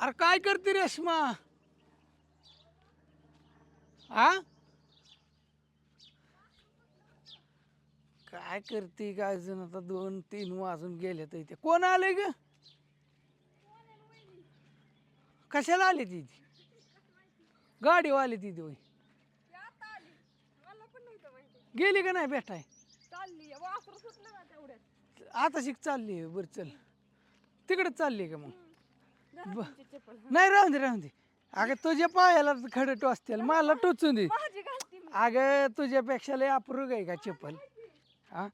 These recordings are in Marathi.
अरे काय करते रेश्मा? आ? काय करते काय जण आता दोन तीन वाजून गेले तर इथे. कोण आले ग? कशाला आली ती? गाडी आली ती होय. गेली का नाही भेटाय? आता शिक चालली बर चल. तिकडे चालली का मग? ब- नाही राहून दे राहून दे. अगं तुझ्या पायाला खडं टोचतील. मला टोचून दे. माझी घालती मी. अगं तुझ्यापेक्षा लय अप्रूग आहे का चप्पल? हा?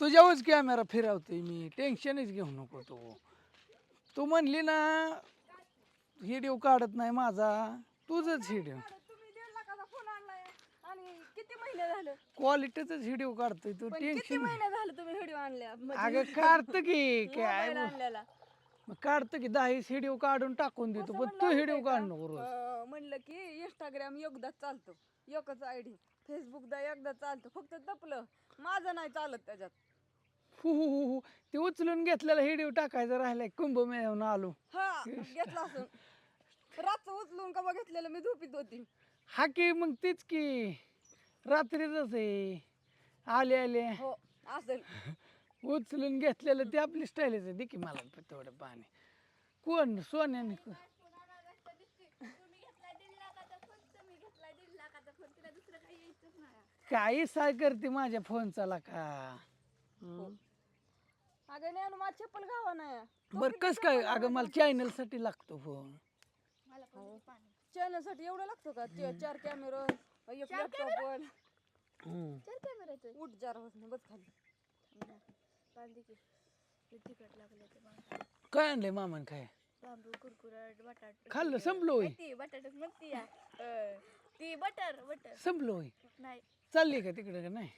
तुझ्यावरच कॅमेरा फिरवतोय मी. टेन्शनच घेऊ नको तू. तू म्हणली ना व्हिडिओ काढत नाही माझा. तुझंच व्हिडिओ तुम्ही दीड लाखाचा फोन आणलाय. आणि किती महिने झाले? क्वालिटीच व्हिडिओ काढतोय तू. पण किती टेन्शन महिने झाले तुम्ही व्हिडिओ आणल्या? म्हणजे अगं काढतं की. काय मोबाईल आणलेला. मग काढतं की दहा व्हिडिओ काढून टाकून देतो पण तू व्हिडिओ काढ नको रोज. अं, म्हणलं की इंस्टाग्राम एकदा चालतो एकच आय डी फेसबुकदा एकदा चालतो फक्त तपलं माझं नाही चालत त्याच्यात. हु हु हु हु. ते उचलून घेतलेला व्हिडिओ टाकायचा राहिलाय कुंभमेळ्याहून आलो. हा घेतला असून. रातचं उचलून का घेतलेलं मी झोपीत होती. हा की मग तीच की. रात्रीच आहे. आले आले. हो असेल. उचलून घेतलेलं ते आपली स्टाईलच आहे. दे की मला प- तेवढं पाणी. कोण? सोन्याने को- काही साय करते माझ्या फोनचा का? अगं नाही माझ चप्पल गावा नाही बर कस काय? अगं मला चॅनलसाठी लागतो फोन. चॅनलसाठी एवढं लागतं का? चे- चार कॅमेरा एक लॅपटॉप. उठ जार बस खाली. तिखट लागले ते मला. काय आणलंय मामान काय? बांबू कुरकुरट बटाट खाल्लं संपलो होय? ती बटाटच म्हणती या. अं, ती बटर बटर. संपलो होय? नाही. चालली का तिकडे का नाही?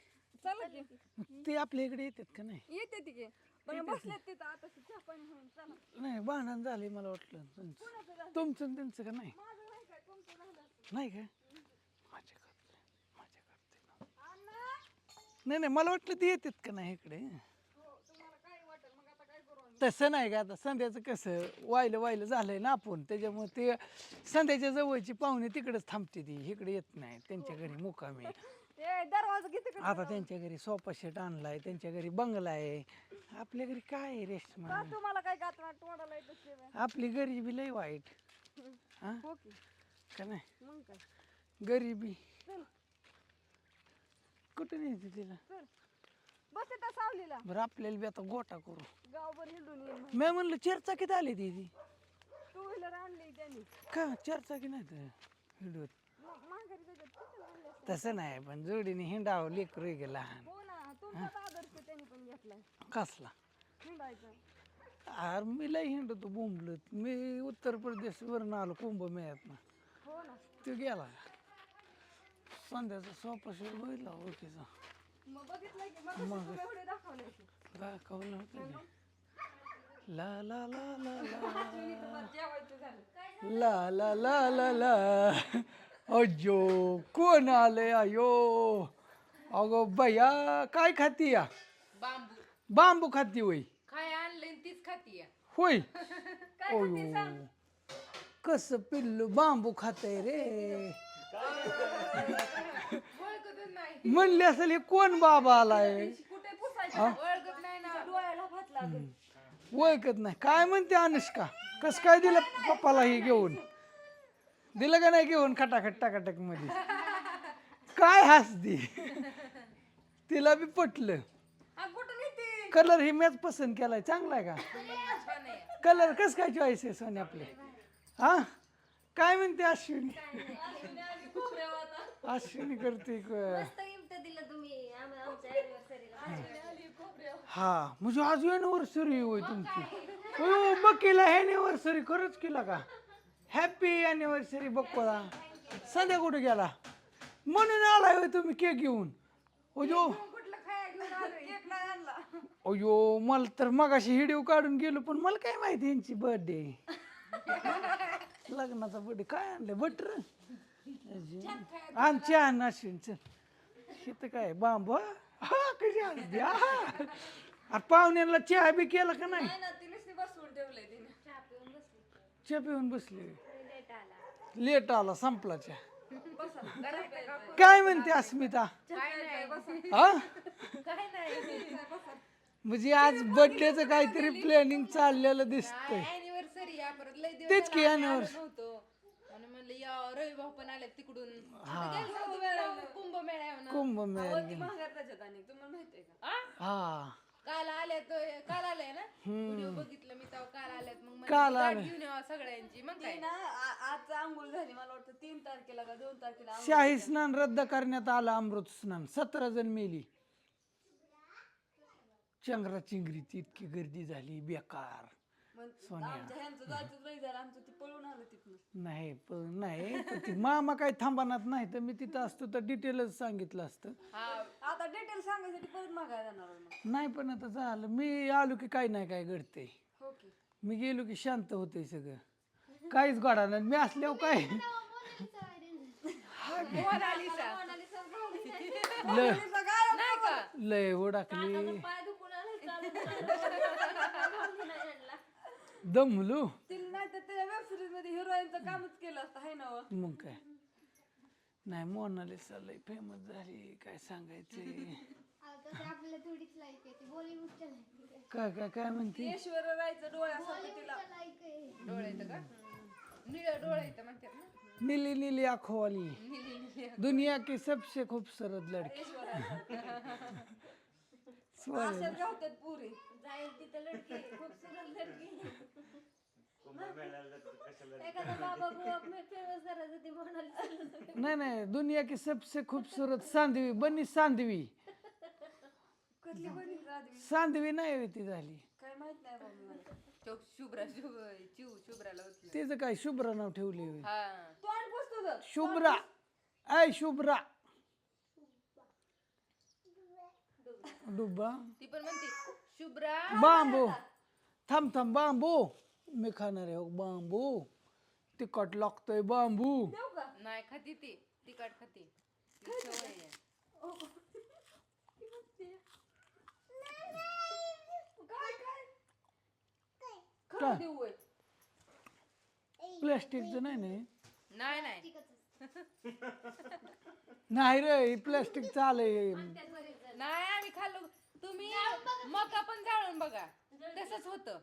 चला की. मग ते आपल्या इकडे येतात का नाही? येते पण बसले तिथं आता चहा पाणी होऊन चला. नाही भांडण झाले मला वाटलं. तुमचं तुमचं आणि त्यांचं का नाही? माझं नाही काय तुमचं झालं. नाही का? माझ्या करते माझ्या करते नाही नाही मला वाटलं ते येतात का नाही इकडे हो तुम्हाला काय वाटेल मग आता काय करू आम्ही तसं नाही का आता. संध्याचं कसं वायलं वायलं झालंय ना आपण. त्याच्यामुळे ते संध्याच्या जवळची पाहुणे तिकडेच थांबते ती. इकडे येत नाही. त्यांच्या घरी मुकामी. ए दरवाजा किती का आता त्यांच्या घरी सोफा सेट आणलाय. त्यांच्या घरी बंगला आहे. आपल्या घरी काय आहे रेशमा तुम्हाला काय का तोंडाला येत असते बे? आपली गरिबी लय वाईट. हा? हो की. का नाही? मग काय? गरिबी चल. कुठे नाही तिला? चल. बस इथं सावलीला. बरं आपल्याला बी आता गोटा करू. गावभर हिंडून येईन मी म्हणलं चारचाकीत आली ती टू व्हीलर आणली त्यांनी. का? चारचाकी नाही तर व्हिडिओ मग माघारी त्याच्यात किती आणले असते? तसं नाही पण जोडीने हिंडावं लेकरू आहे लहान हो ना तुमचाच आदर्श त्यांनी पण घेतलाय. कसला? हिंडायचं. अरे मी लय हिंडतो बोंबलत. मी उत्तर प्रदेशवरून आलो कुंभमेळ्यात ना हो ना. तो गेला. संध्याचा सोपा शेर बघितला ओळखीचा. मग बघितलं की मग तुम्ही एवढे दाखवले की. दाखवलं होतं. ला ला ला ला ला. तुम्ही तुम्हाला जेवायचं झालं. ला ला ला ला ला. अजो कोण आले अयो? अगो बया काय खाती या बांबू. बांबू खाती होय. काय तीच खाती होय. अयो कस पिल्लू बांबू खातय रे? म्हणले असेल हे कोण बाबा आलाय? कुठे पुसायचं? ओळखत नाही ना. डोळ्याला भात लागेल ओळखत नाही. काय म्हणते अनुष्का? कस काय दिलं पप्पाला हे घेऊन? दिलं का नाही घेऊन खटाखट टाकाटकमध्ये? काय हसती? तिला बी पटलं. कलर ही मॅच पसंत केलाय. चांगला आहे का? कलर कस काय चॉईस आहे सोने आपले? हा? काय म्हणते अश्विनी? अश्विनी करते क- दिलं तुम्ही आम्हाला आमच्या anniversary-ला. हा म्हणजे आज अॅनिव्हर्सरी होय तुमची. हो बघ केला अॅनिव्हर्सरी खरंच केला का? हॅपी अॅनिव्हर्सरी बक्कोला सध्या कुठे गेला? म्हणून आलाय होय तुम्ही केक घेऊन. आणला. अयो मला तर मगाशी व्हिडिओ काढून गेलो पण मला काय माहिती यांची बर्थडे लग्नाचा बर्थडे काय आणलं बटर आमची हे तर काय बांबू हा? कशी आणली हा अरे पाहुण्यांना चहा बी केला का नाही? नाही ना ती नुसती बसवून ठेवलंय तिने. च्या पिऊन बसले. लेट आला. लेट आला संपला बसा का? काय म्हणते अस्मिता? काय नाही हा? काय नाही. म्हणजे आज बर्थडेचं काहीतरी प्लॅनिंग चाललेलं दिसतंय. अॅनिव्हर्सरी या परत लय दिवस तेच झालं की आलो. नव्हतो. म्हणून म्हणलं या रवी भाऊ पण आले तिकडून. हा. कुंभ मेळा महागात आणि तुम्हाला माहितीये का? आ? हा. काल आले काल आले ना? व्हिडिओ बघितलं मी तेव्हा काल आल्यात मग म्हणलं काल की गाठ आले. घेऊन यावं सगळ्यांची. मग ती काय? ना आज आंघोळ झाली मला वाटतं तीन तारखेला का दोन तारखेला शाही स्नान रद्द करण्यात आलं अमृत स्नान. सतरा जण मेली. चंगरा चिंगरीची इतकी गर्दी झाली बेकार. आमच्या ह्यांचं नाही झालं. आमचं ते पळून आलं तिथनं. नाही पण नाही पण ती मामा काही थांबणार नाही तर मी तिथं असतो तर डिटेलच सांगितलं असतं. हा. आता डिटेल सांगायसाठी परत मागायला जाणार आहे मग. नाही पण आता झालं. मी आलो की काही नाही काय घडते हो की. मी गेलो की शांत होते सगळं. काहीच घडा नाही. मी असल्यावर काय? मोनालिसा. लय. लय ओढाकली पाय दुखून आले चालू दमलो तिला नाही तर त्या वेब सिरीजमध्ये हिरोईनचं कामच केलं असतं हाय ना हो? मग काय? नाही मोनालिसा लय फेमस झाली काय सांगायचे आपल्याला थोडीच लाईक आहे ती बॉलिवूडच्या लाईक आहे काय काय काय म्हणते? ऐश्वर्या राहायचं डोळ्यासारखं तिला. लाईक आहे. डोळे येतं का? निळ डोळे येतं म्हणतात ना. नीली नीली आंखों वाली दुनिया की सबसे खूबसूरत लड़की. गावतात पुरी. जाईल तिथं लडकी खूपसूरत लडकी. एखादा बाबा बुवा फेमस करायचं ती म्हणाली नाही नाही दुनिया की सबसे खूबसूरत सांदवी बनी सांदवी कसली बनी राजवी सांदवी नाही ती झाली. काय माहीत नाही बाबा मला. तो शुभ्रा शुभ चिव शुभ्राला उचल तिचं काय शुभ्रा नाव ठेवली होय? हा. शुभ्रा. ऐ शुभ्रा. डुब्बा ती पण म्हणते शुभ्रा. बांबू. थांब थांब बांबू. मी खाणार आहे हो बांबू. तिखट लागतोय बांबू. देऊ का? नाही खाती ती. तिखट खाती. ती सवय आहे. काय काय? काय? खरं देऊ होय. प्लॅस्टिकचं नाही नाही नाही नाही. नाही रे प्लॅस्टिक चालय मका पण जाळून बघा. तसंच होतं.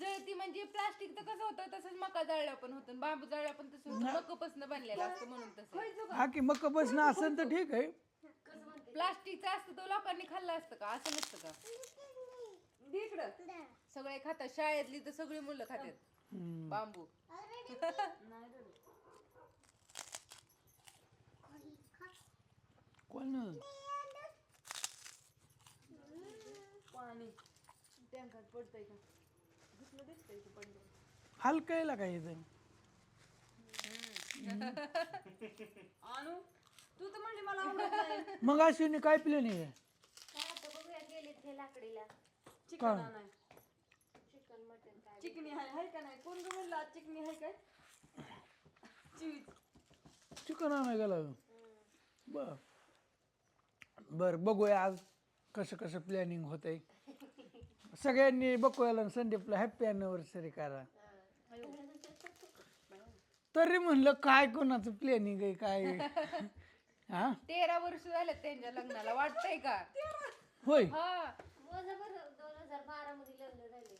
जळती म्हणजे प्लास्टिकचं कसं होतं तसंच मका जाळल्या पण होतं. आणि बांबू जाळल्या पण तसं होतं. मकापासून बनलेलं असतं म्हणून तसं. हा की मग बसणं असेल तर ठीक आहे. प्लास्टिकचं असतं तो लोकांनी खाल्लं असतं का? असं नसतं का? सगळे खातात. शाळेतली तर सगळी मुलं खातात. बांबू. कोण? पाणी टँकर पडतंय का? दुसरं दिसतंय पडलं हलकायला काय इथं आणू तू तर म्हणली मला आवडत नाही. मग अश्विनी काय प्लॅनिंग आहे? काय आता बघूया गेलेत हे लाकडीला. चिकन? आणाय. चिकन मटन काय? चिकनी आहे हाय का नाही? कोण म्हणलं आज चिकनी आहे काय? चिवीच चिकन आणाय गेला बर. बर बघूया आज. कसं कसं प्लॅनिंग होतंय. सगळ्यांनी बघूया संदीपला हॅपी अॅनिव्हर्सरी करा. तरी म्हणलं काय कोणाचं प्लॅनिंग आहे काय आहे? हा? तेरा वर्ष झाले त्यांच्या लग्नाला वाटतंय का? होय. हा. बरं दोन हजार बारा मध्ये लग्न झाले.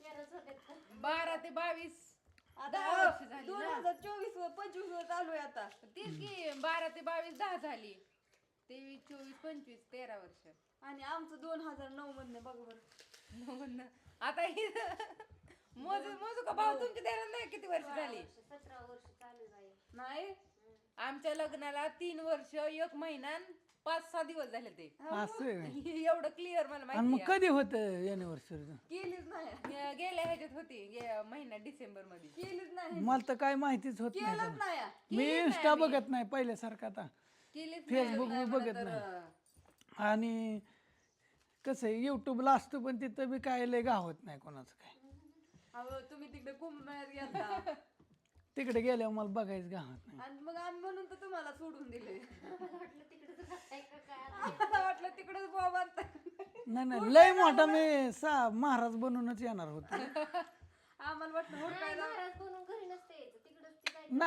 तेराच होते तर. बारा ते बावीस. दहा वर्ष झाली दोन ना. हजार चोवीस व पंचवीस वर चालू आहे आता. तेच की बारा ते बावीस दहा झाली. तेवीस चोवीस पंचवीस तेरा वर्ष. आणि आमचं दोन हजार नऊ मधनं बघा बरं. नव्वद. आता ही मोजू मोजू का भाऊ? तुमच्या द्यायला नाही किती वर्ष झाली? सतरा वर्ष चालू आहे नाही? आमच्या लग्नाला तीन वर्ष एक महिना आणि पाच सहा दिवस झाले ते. असं आहे. एवढं क्लिअर मला आणि मग माहिती कधी होतं अॅनिव्हर्सरी केलीच नाही. गेल्या ह्याच्यात होती गे- महिन्यात डिसेंबरमध्ये. केलीच नाही. मला तर काय माहितीच होत नाही केलंच त्याला. नाही. मी इंस्टा बघत नाही पहिल्यासारखं आता. केलीच फेसबुक बी बघत नाही. आणि कसं आहे युट्यूबला असतो पण तिथं बी काय लय गावत नाही कोणाचं काय. अहो तुम्ही तिकडे गेलता तिकडे गेल्यावर मला बघायचं गावत नाही. आणि मग आम्ही म्हणून तर तुम्हाला सोडून दिले. वाटलं तिकडेच वाटलं बाबा नाही नाही लय मोठा मी सा महाराज बनूनच येणार होतो. आम्हाला वाटलं हुडकायला महाराज बनून घरी नसते यायचं. तिकडच ती काय नाही.